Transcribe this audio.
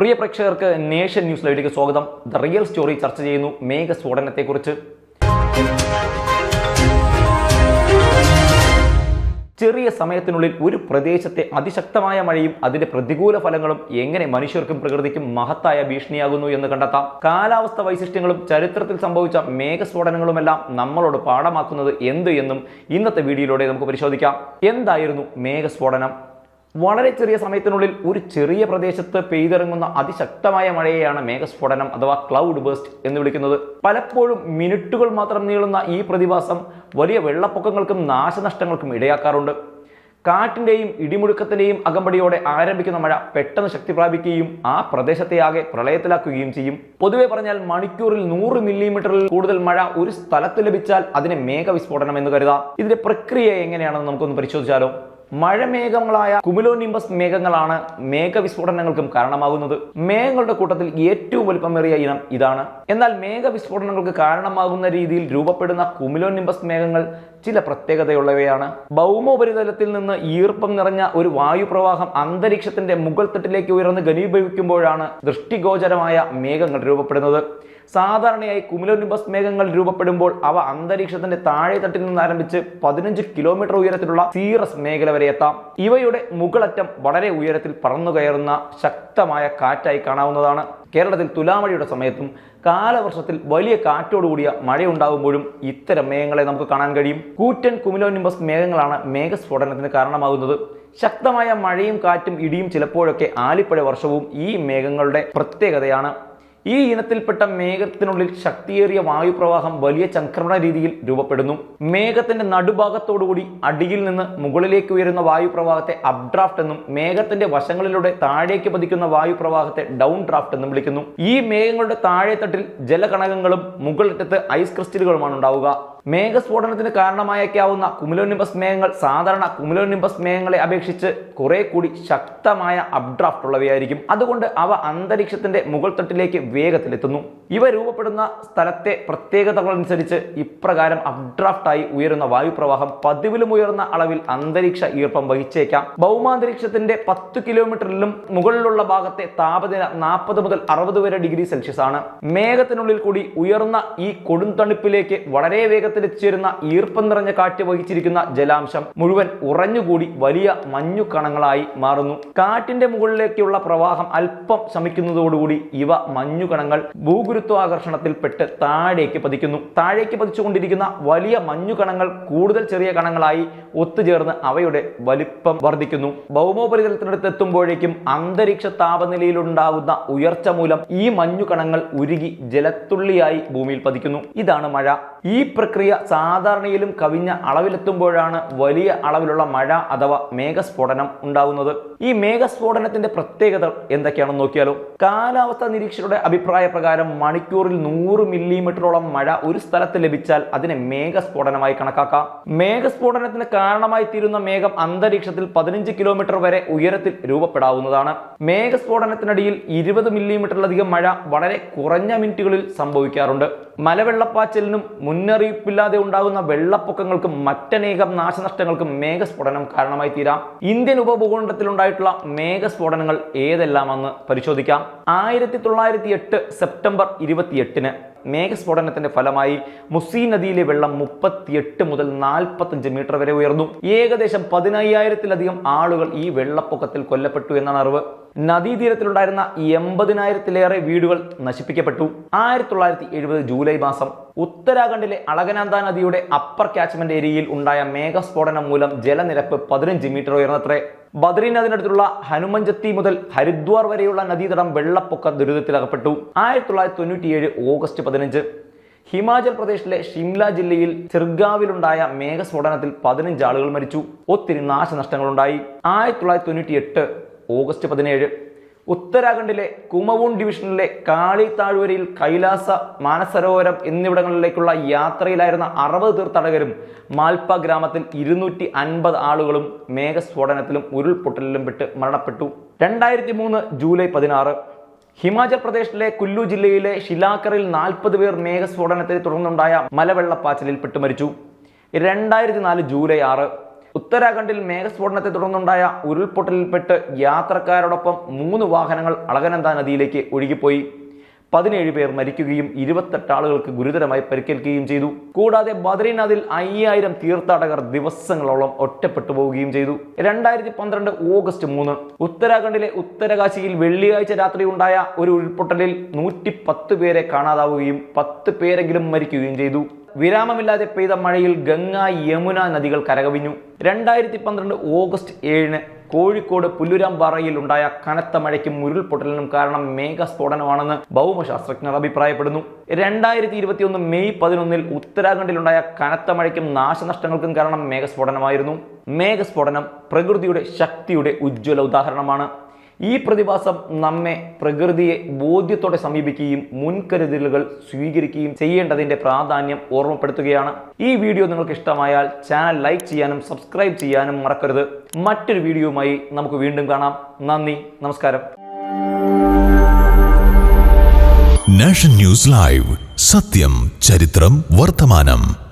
പ്രിയ പ്രേക്ഷകർക്ക് nation news ലൈവിലേക്ക് സ്വാഗതം. ദ റിയൽ സ്റ്റോറി ചർച്ച ചെയ്യുന്നു മേഘ സ്ഫോടനത്തെക്കുറിച്ച് ചെറിയ സമയത്തിനുള്ളിൽ ഒരു പ്രദേശത്തെ അതിശക്തമായ മഴയും അതിന്റെ പ്രതികൂല ഫലങ്ങളും എങ്ങനെ മനുഷ്യർക്കും പ്രകൃതിക്കും മഹത്തായ ഭീഷണിയാകുന്നു എന്ന് കണ്ടെത്താം. കാലാവസ്ഥ വൈശിഷ്ട്യങ്ങളും ചരിത്രത്തിൽ സംഭവിച്ച മേഘസ്ഫോടനങ്ങളുമെല്ലാം നമ്മളോട് പാഠമാക്കുന്നത് എന്ത് എന്നും ഇന്നത്തെ വീഡിയോയിലൂടെ നമുക്ക് പരിശോധിക്കാം. എന്തായിരുന്നു മേഘസ്ഫോടനം വളരെ ചെറിയ സമയത്തിനുള്ളിൽ ഒരു ചെറിയ പ്രദേശത്ത് പെയ്തിറങ്ങുന്ന അതിശക്തമായ മഴയെയാണ് മേഘസ്ഫോടനം അഥവാ ക്ലൗഡ് ബേസ്റ്റ് എന്ന് വിളിക്കുന്നത്. പലപ്പോഴും മിനിറ്റുകൾ മാത്രം നീളുന്ന ഈ പ്രതിഭാസം വലിയ വെള്ളപ്പൊക്കങ്ങൾക്കും നാശനഷ്ടങ്ങൾക്കും ഇടയാക്കാറുണ്ട്. കാറ്റിന്റെയും ഇടിമുഴക്കത്തിന്റെയും അകമ്പടിയോടെ ആരംഭിക്കുന്ന മഴ പെട്ടെന്ന് ശക്തി പ്രാപിക്കുകയും ആ പ്രദേശത്തെ ആകെ പ്രളയത്തിലാക്കുകയും ചെയ്യും. പൊതുവെ പറഞ്ഞാൽ മണിക്കൂറിൽ നൂറ് മില്ലിമീറ്ററിൽ കൂടുതൽ മഴ ഒരു സ്ഥലത്ത് ലഭിച്ചാൽ അതിനെ മേഘവിസ്ഫോടനം എന്ന് കരുതാം. ഇതിന്റെ പ്രക്രിയ എങ്ങനെയാണെന്ന് നമുക്കൊന്ന് പരിശോധിച്ചാലോ? മഴമേഘങ്ങളായ കുമുലോനിംബസ് മേഘങ്ങളാണ് മേഘവിസ്ഫോടനങ്ങൾക്കും കാരണമാകുന്നത്. മേഘങ്ങളുടെ കൂട്ടത്തിൽ ഏറ്റവും വലുപ്പമേറിയ ഇനം ഇതാണ്. എന്നാൽ മേഘവിസ്ഫോടനങ്ങൾക്ക് കാരണമാകുന്ന രീതിയിൽ രൂപപ്പെടുന്ന കുമുലോനിംബസ് മേഘങ്ങൾ ചില പ്രത്യേകതയുള്ളവയാണ്. ഭൗമോപരിതലത്തിൽ നിന്ന് ഈർപ്പം നിറഞ്ഞ ഒരു വായുപ്രവാഹം അന്തരീക്ഷത്തിന്റെ മുകൾ തട്ടിലേക്ക് ഉയർന്ന് ഘനീഭവിക്കുമ്പോഴാണ് ദൃഷ്ടിഗോചരമായ മേഘങ്ങൾ രൂപപ്പെടുന്നത്. സാധാരണയായി കുമുലോനിംബസ് മേഘങ്ങൾ രൂപപ്പെടുമ്പോൾ അവ അന്തരീക്ഷത്തിന്റെ താഴെ തട്ടിൽ നിന്ന് ആരംഭിച്ച് പതിനഞ്ച് കിലോമീറ്റർ ഉയരത്തിലുള്ള സീറസ് മേഖല വരെ എത്താം. ഇവയുടെ മുകളറ്റം വളരെ ഉയരത്തിൽ പറന്നു കയറുന്ന ശക്തമായ കാറ്റായി കാണാവുന്നതാണ്. കേരളത്തിൽ തുലാമഴയുടെ സമയത്തും കാലവർഷത്തിൽ വലിയ കാറ്റോടുകൂടിയ മഴയുണ്ടാകുമ്പോഴും ഇത്തരം മേഘങ്ങളെ നമുക്ക് കാണാൻ കഴിയും. കൂറ്റൻ കുമിലോനിംബസ് മേഘങ്ങളാണ് മേഘസ്ഫോടനത്തിന് കാരണമാകുന്നത്. ശക്തമായ മഴയും കാറ്റും ഇടിയും ചിലപ്പോഴൊക്കെ ആലിപ്പഴ വർഷവും ഈ മേഘങ്ങളുടെ പ്രത്യേകതയാണ്. ഈ ഇനത്തിൽപ്പെട്ട മേഘത്തിനുള്ളിൽ ശക്തിയേറിയ വായുപ്രവാഹം വലിയ ചംക്രമണ രീതിയിൽ രൂപപ്പെടുന്നു. മേഘത്തിന്റെ നടുഭാഗത്തോടുകൂടി അടിയിൽ നിന്ന് മുകളിലേക്ക് ഉയരുന്ന വായുപ്രവാഹത്തെ അപ്ഡ്രാഫ്റ്റ് എന്നും മേഘത്തിന്റെ വശങ്ങളിലൂടെ താഴേക്ക് പതിക്കുന്ന വായുപ്രവാഹത്തെ ഡൗൺ ഡ്രാഫ്റ്റ് എന്നും വിളിക്കുന്നു. ഈ മേഘങ്ങളുടെ താഴെത്തട്ടിൽ ജലകണകങ്ങളും മുകളിറ്റത്ത് ഐസ് ക്രിസ്റ്റലുകളുമാണ് ഉണ്ടാവുക. മേഘസ്ഫോടനത്തിന് കാരണമായേക്കാവുന്ന കുമുലോനിംബസ് മേഘങ്ങൾ സാധാരണ കുമുലോനിംബസ് മേഘങ്ങളെ അപേക്ഷിച്ച് കുറെ കൂടി ശക്തമായ അപ്ഡ്രാഫ്റ്റ് ഉള്ളവയായിരിക്കും. അതുകൊണ്ട് അവ അന്തരീക്ഷത്തിന്റെ മുകൾ തട്ടിലേക്ക് വേഗത്തിലെത്തുന്നു. ഇവ രൂപപ്പെടുന്ന സ്ഥലത്തെ പ്രത്യേകതകളനുസരിച്ച് ഇപ്രകാരം അപ്ഡ്രാഫ്റ്റായി ഉയരുന്ന വായുപ്രവാഹം പതിവിലും ഉയർന്ന അളവിൽ അന്തരീക്ഷ ഈർപ്പം വഹിച്ചേക്കാം. ഭൗമാന്തരീക്ഷത്തിന്റെ പത്ത് കിലോമീറ്ററിലും മുകളിലുള്ള ഭാഗത്തെ താപനില നാൽപ്പത് മുതൽ അറുപത് വരെ ഡിഗ്രി സെൽഷ്യസ് ആണ് മേഘത്തിനുള്ളിൽ കൂടി ഉയർന്ന ഈ കൊടുംതണുപ്പിലേക്ക് വളരെ വേഗത്തിൽ എത്തിച്ചേരുന്ന ഈർപ്പം നിറഞ്ഞ കാറ്റ് വഹിച്ചിരിക്കുന്ന ജലാംശം മുഴുവൻ ഉറഞ്ഞുകൂടി വലിയ മഞ്ഞു കണങ്ങളായി മാറുന്നു. കാറ്റിന്റെ മുകളിലേക്കുള്ള പ്രവാഹം അല്പം ശമിക്കുന്നതോടുകൂടി ഇവ മഞ്ഞു കണങ്ങൾ ഭൂഗുരുത്വാകർഷണത്തിൽ പെട്ട് താഴേക്ക് പതിക്കുന്നു. താഴേക്ക് പതിച്ചുകൊണ്ടിരിക്കുന്ന വലിയ മഞ്ഞു കണങ്ങൾ കൂടുതൽ ചെറിയ കണങ്ങളായി ഒത്തുചേർന്ന് അവയുടെ വലിപ്പം വർദ്ധിക്കുന്നു. ഭൗമോപരിതലത്തിനടുത്ത് എത്തുമ്പോഴേക്കും അന്തരീക്ഷ താപനിലയിലുണ്ടാകുന്ന ഉയർച്ച മൂലം ഈ മഞ്ഞു കണങ്ങൾ ഉരുകി ജലത്തുള്ളിയായി ഭൂമിയിൽ പതിക്കുന്നു. ഇതാണ് മഴ. ഈ പ്രക്രിയ സാധാരണയിലും കവിഞ്ഞ അളവിലെത്തുമ്പോഴാണ് വലിയ അളവിലുള്ള മഴ അഥവാ മേഘസ്ഫോടനം ഉണ്ടാകുന്നത് ഈ മേഘസ്ഫോടനത്തിന്റെ പ്രത്യേകത എന്തൊക്കെയാണെന്ന് നോക്കിയാലോ? കാലാവസ്ഥാ നിരീക്ഷകരുടെ അഭിപ്രായ പ്രകാരം മണിക്കൂറിൽ നൂറ് മില്ലിമീറ്ററോളം മഴ ഒരു സ്ഥലത്ത് ലഭിച്ചാൽ അതിനെ മേഘസ്ഫോടനമായി കണക്കാക്കാം. മേഘസ്ഫോടനത്തിന് കാരണമായി തീരുന്ന മേഘം അന്തരീക്ഷത്തിൽ പതിനഞ്ച് കിലോമീറ്റർ വരെ ഉയരത്തിൽ രൂപപ്പെടാവുന്നതാണ്. മേഘസ്ഫോടനത്തിനടിയിൽ ഇരുപത് മില്ലിമീറ്ററിലധികം മഴ വളരെ കുറഞ്ഞ മിനിറ്റുകളിൽ സംഭവിക്കാറുണ്ട്. മലവെള്ളപ്പാച്ചലിനും മുന്നറിയിപ്പില്ലാതെ ഉണ്ടാകുന്ന വെള്ളപ്പൊക്കങ്ങൾക്കും മറ്റനേകം നാശനഷ്ടങ്ങൾക്കും മേഘസ്ഫോടനം കാരണമായി തീരാം ഇന്ത്യൻ ഉപഭൂഖണ്ഡത്തിൽ ഉണ്ടായിട്ടുള്ള മേഘസ്ഫോടനങ്ങൾ ഏതെല്ലാമെന്ന് പരിശോധിക്കാം. ആയിരത്തി തൊള്ളായിരത്തി എട്ട് സെപ്റ്റംബർ ഇരുപത്തിയെട്ടിന് മേഘസ്ഫോടനത്തിന്റെ ഫലമായി മുസി നദിയിലെ വെള്ളം മുപ്പത്തിയെട്ട് മുതൽ നാൽപ്പത്തഞ്ച് മീറ്റർ വരെ ഉയർന്നു. ഏകദേശം പതിനയ്യായിരത്തിലധികം ആളുകൾ ഈ വെള്ളപ്പൊക്കത്തിൽ കൊല്ലപ്പെട്ടു എന്നാണ് അറിവ്. നദീതീരത്തിലുണ്ടായിരുന്ന എൺപതിനായിരത്തിലേറെ വീടുകൾ നശിപ്പിക്കപ്പെട്ടു. ആയിരത്തി തൊള്ളായിരത്തി എഴുപത് ജൂലൈ മാസം ഉത്തരാഖണ്ഡിലെ അളകനന്ദ നദിയുടെ അപ്പർ കാച്ച്മെന്റ് ഏരിയയിൽ ഉണ്ടായ മേഘസ്ഫോടനം മൂലം ജലനിരപ്പ് പതിനഞ്ച് മീറ്റർ ഉയർന്നത്രേ. ബദ്രീനാഥിനടുത്തുള്ള ഹനുമഞ്ചത്തി മുതൽ ഹരിദ്വാർ വരെയുള്ള നദീതടം വെള്ളപ്പൊക്ക ദുരിതത്തിലകപ്പെട്ടു. ആയിരത്തി തൊള്ളായിരത്തി തൊണ്ണൂറ്റിയേഴ് ഓഗസ്റ്റ് പതിനഞ്ച്. ഹിമാചൽ പ്രദേശിലെ ഷിംല ജില്ലയിൽ ചിർഗാവിലുണ്ടായ മേഘസ്ഫോടനത്തിൽ പതിനഞ്ച് ആളുകൾ മരിച്ചു. ഒത്തിരി നാശനഷ്ടങ്ങളുണ്ടായി. ആയിരത്തി തൊള്ളായിരത്തി തൊണ്ണൂറ്റി എട്ട് ഓഗസ്റ്റ് പതിനേഴ്. ഉത്തരാഖണ്ഡിലെ കുമവൂൺ ഡിവിഷനിലെ കാളി താഴ്വരയിൽ കൈലാസ മാനസരോവരം എന്നിവിടങ്ങളിലേക്കുള്ള യാത്രയിലായിരുന്ന അറുപത് തീർത്ഥാടകരും മാൽപ്പ ഗ്രാമത്തിൽ ഇരുന്നൂറ്റി അൻപത് ആളുകളും മേഘസ്ഫോടനത്തിലും ഉരുൾപൊട്ടലിലും പെട്ട് മരണപ്പെട്ടു. രണ്ടായിരത്തി മൂന്ന് ജൂലൈ പതിനാറ്. ഹിമാചൽ പ്രദേശിലെ കുല്ലു ജില്ലയിലെ ഷിലാക്കറിൽ നാൽപ്പത് പേർ മേഘസ്ഫോടനത്തെ തുടർന്നുണ്ടായ മലവെള്ളപ്പാച്ചിലിൽ പെട്ട് മരിച്ചു. രണ്ടായിരത്തി നാല് ജൂലൈ ആറ്. ഉത്തരാഖണ്ഡിൽ മേഘസ്ഫോടനത്തെ തുടർന്നുണ്ടായ ഉരുൾപൊട്ടലിൽപ്പെട്ട് യാത്രക്കാരോടൊപ്പം മൂന്ന് വാഹനങ്ങൾ അളകനന്ദ നദിയിലേക്ക് ഒഴുകിപ്പോയി. പതിനേഴ് പേർ മരിക്കുകയും ഇരുപത്തെട്ട് ആളുകൾക്ക് ഗുരുതരമായി പരിക്കേൽക്കുകയും ചെയ്തു. കൂടാതെ ബദ്രീനാഥിൽ അയ്യായിരം തീർത്ഥാടകർ ദിവസങ്ങളോളം ഒറ്റപ്പെട്ടു പോവുകയും ചെയ്തു. രണ്ടായിരത്തി പന്ത്രണ്ട് ഓഗസ്റ്റ് മൂന്ന് ഉത്തരാഖണ്ഡിലെ ഉത്തരകാശിയിൽ വെള്ളിയാഴ്ച രാത്രി ഉണ്ടായ ഒരു ഉരുൾപൊട്ടലിൽ നൂറ്റി പേരെ കാണാതാവുകയും പത്ത് പേരെങ്കിലും മരിക്കുകയും ചെയ്തു. വിരാമമില്ലാതെ പെയ്ത മഴയിൽ ഗംഗ യമുന നദികൾ കരകവിഞ്ഞു. രണ്ടായിരത്തി പന്ത്രണ്ട് ഓഗസ്റ്റ് ഏഴിന് കോഴിക്കോട് പുല്ലുരാമ്പാറയിൽ ഉണ്ടായ കനത്ത മഴയ്ക്കും ഉരുൾപൊട്ടലിനും കാരണം മേഘസ്ഫോടനമാണെന്ന് ഭൗമശാസ്ത്രജ്ഞർ അഭിപ്രായപ്പെടുന്നു. രണ്ടായിരത്തി ഇരുപത്തിയൊന്ന് മെയ് പതിനൊന്നിൽ ഉത്തരാഖണ്ഡിലുണ്ടായ കനത്ത മഴയ്ക്കും നാശനഷ്ടങ്ങൾക്കും കാരണം മേഘസ്ഫോടനമായിരുന്നു. മേഘസ്ഫോടനം പ്രകൃതിയുടെ ശക്തിയുടെ ഉജ്ജ്വല ഉദാഹരണമാണ്. ഈ പ്രതിഭാസം നമ്മെ പ്രകൃതിയെ ബോധ്യത്തോടെ സമീപിക്കുകയും മുൻകരുതലുകൾ സ്വീകരിക്കുകയും ചെയ്യേണ്ടതിന്റെ പ്രാധാന്യം ഓർമ്മപ്പെടുത്തുകയാണ്. ഈ വീഡിയോ നിങ്ങൾക്ക് ഇഷ്ടമായാൽ ചാനൽ ലൈക്ക് ചെയ്യാനും സബ്സ്ക്രൈബ് ചെയ്യാനും മറക്കരുത്. മറ്റൊരു വീഡിയോയുമായി നമുക്ക് വീണ്ടും കാണാം. നന്ദി നമസ്കാരം. Nation news live. സത്യം ചരിത്രം വർത്തമാനം.